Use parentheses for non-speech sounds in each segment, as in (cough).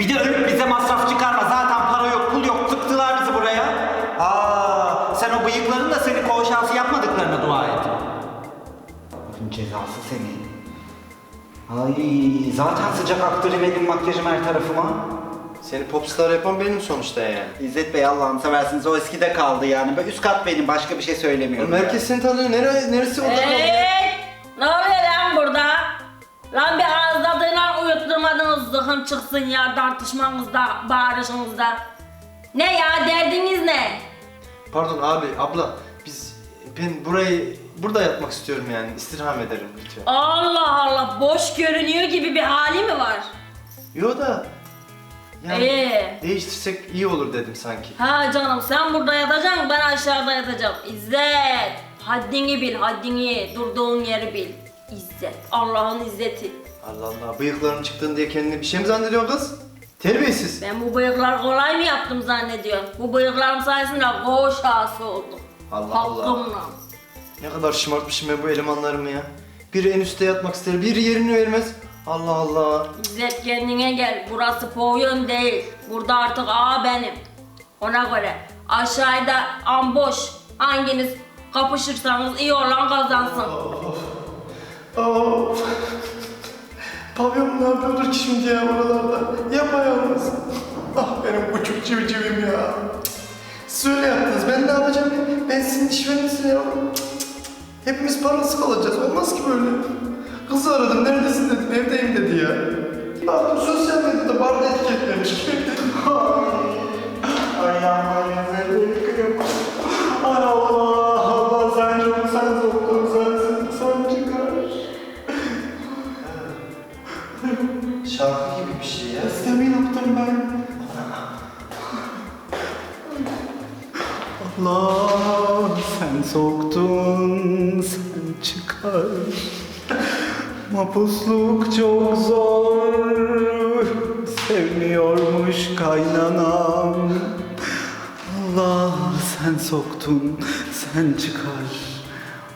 Bir de ölüp bize masraf çıkarma. Zaten para yok, pul yok. Tıktılar bizi buraya. Aa, sen o bıyıkların da seni koğuşası yapmadıklarına dua et. Bunun cezası seni. Ay, zaten sıcak aktırayım elim makyajım her tarafıma. Seni popstar yapan benim sonuçta yani. İzzet Bey Allah'ını seversiniz o eskide kaldı yani. Ben Üst kat benim başka bir şey söylemiyorum. Oğlum herkes seni tanıyor. Nere, neresi orada kaldı? Hey! Ne oluyor lan burada? Lan bir ağızladığına zıhım çıksın ya tartışmanızda, bağırışınızda. Ne ya derdiniz ne? Pardon abi, abla. Biz, ben burayı, burada yatmak istiyorum yani. İstirham ederim lütfen. Allah Allah boş görünüyor gibi bir hali mi var? Yo da, yani Ee? değiştirsek iyi olur dedim sanki. Ha canım sen burada yatacaksın ben aşağıda yatacağım. İzzet haddini bil haddini durduğun yeri bil. İzzet Allah'ın izzeti. Allah Allah, bıyıkların çıktığın diye kendini bir şey mi zannediyorsun kız? Terbiyesiz. Ben bu bıyıkları kolay mı yaptım zannediyorum? Bu bıyıklarım sayesinde koğuş ağası oldum. Allah Allah. Hakkımla. Ne kadar şımartmışım ben bu elemanlarımı ya. Biri en üstte yatmak ister, biri yerini vermez. Allah Allah. İzzet kendine gel. Burası poğyon değil. Burada artık ağa benim. Ona göre aşağıda amboş. Hanginiz kapışırsanız iyi olan kazansın. Of. Pavyon ne yapıyordur ki şimdi ya oralarda? Yapayalnız. Ah benim küçük civcivim ya. Siz öyle yaptınız. Ben ne yapacağım? Ben sizin işverenizim ya. Hepimiz parasız kalacağız. Olmaz ki böyle. Kızı aradım. Neredesin dedim. Evdeyim dedi ya. Baktım sosyal medyada barda etiketlemiş. (laughs) Şarkı gibi bir şey ya. Sistemi yaptım ben. Allah sen soktun sen çıkar. Mapusluk çok zor. Sevmiyormuş kaynanam. Allah sen soktun sen çıkar.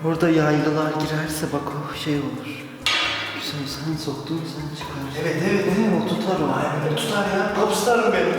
Orada yaylılar girerse bak o şey olur. Güzel sen soktun sen çıkar. Evet evet. Değil mi? O tutar o. Tutar ya. Popstarım benim.